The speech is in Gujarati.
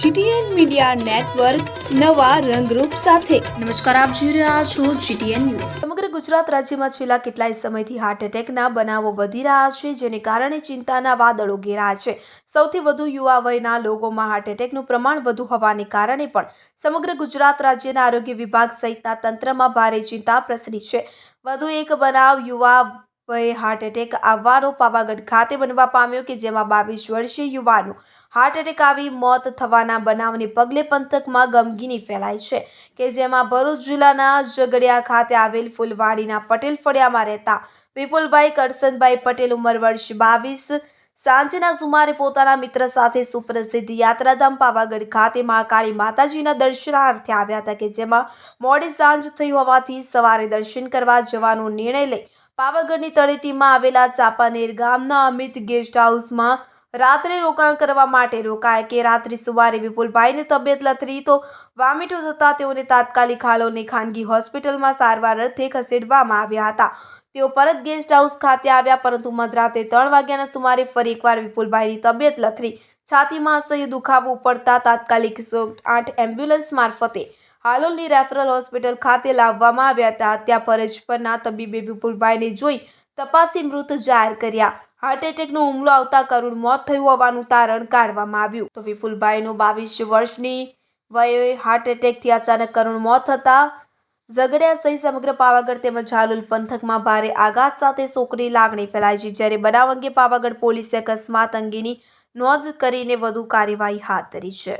જીટીએન મીડિયા નેટવર્ક નવા રંગરૂપ સાથે. નમસ્કાર, આપ જોઈ રહ્યા છો જીટીએન ન્યૂઝ. સમગ્ર ગુજરાત રાજ્યમાં છેલ્લા કેટલાય સમયથી હાર્ટ એટેકના બનાવો વધી રહ્યા છે, જેને કારણે ચિંતાના વાદળો ઘેરાયા છે. સૌથી વધુ યુવા વયના લોકોમાં હાર્ટ એટેકનું પ્રમાણ વધુ હોવાને કારણે પણ સમગ્ર ગુજરાત રાજ્યના આરોગ્ય વિભાગ સહિતના તંત્રમાં ભારે ચિંતા પ્રસરી છે. વધુ એક બનાવ યુવા વયે હાર્ટ એટેક આવવાનો પાવાગઢ ખાતે બનવા પામ્યો કે જેમાં બાવીસ વર્ષીય યુવાનું હાર્ટ એટેક આવી મોત થવાના બનાવને પગલે પંથકમાં ગમગીની ફેલાઈ છે, કે જેમાં ભરૂચ જિલ્લાના ઝઘડિયા ખાતે આવેલ ફૂલવાડીના પટેલ ફળિયામાં રહેતા વિપુલભાઈ કરસનભાઈ પટેલ ઉંમર વર્ષ બાવીસ. સાંજના સુમારે પોતાના મિત્ર સાથે સુપ્રસિદ્ધ યાત્રાધામ પાવાગઢ ખાતે મહાકાળી માતાજીના દર્શનાર્થે આવ્યા હતા, કે જેમાં મોડી સાંજ થઈ હોવાથી સવારે દર્શન કરવા જવાનો નિર્ણય લઈ પાવાગઢની તળેટીમાં આવેલા ચાપાનેર ગામના અમિત ગેસ્ટ હાઉસમાં રાત્રે રોકાણ કરવા માટે રોકાયા કે રાત્રે સવારે વિપુલભાઈની તબિયત લથડી તો વામિટો થતાં તેઓને તાત્કાલિક હાલોની ખાનગી હોસ્પિટલમાં સારવાર અર્થે ખસેડવામાં આવ્યા હતા. તેઓ પરત ગેસ્ટ હાઉસ ખાતે આવ્યા પરંતુ મધરાતે ત્રણ વાગ્યાના સુમારે ફરી એકવાર વિપુલભાઈની તબિયત લથડી. છાતીમાં અસહ્ય દુખાવો પડતા તાત્કાલિક સો આઠ એમ્બ્યુલન્સ મારફતે હાલોલની રેફરલ હોસ્પિટલ ખાતે લાવવામાં આવ્યા હતા. ત્યાં ફરજ પરના તબીબે વિપુલભાઈને જોઈ તપાસી મૃત જાહેર કર્યા. હાર્ટ એટેકનો હુમલો આવતા કરુણ મોત થયું હોવાનું તારણ કાઢવામાં આવ્યું. તો વિપુલભાઈનું બાવીસ વર્ષની વયે હાર્ટ એટેકથી અચાનક કરુણ મોત થતાં ઝઘડિયા સહિત સમગ્ર પાવાગઢ તેમજ ઝાલુલ પંથકમાં ભારે આઘાત સાથે શોકની લાગણી ફેલાઈ છે. જ્યારે બનાવ અંગે પાવાગઢ પોલીસે અકસ્માત અંગેની નોંધ કરીને વધુ કાર્યવાહી હાથ ધરી છે.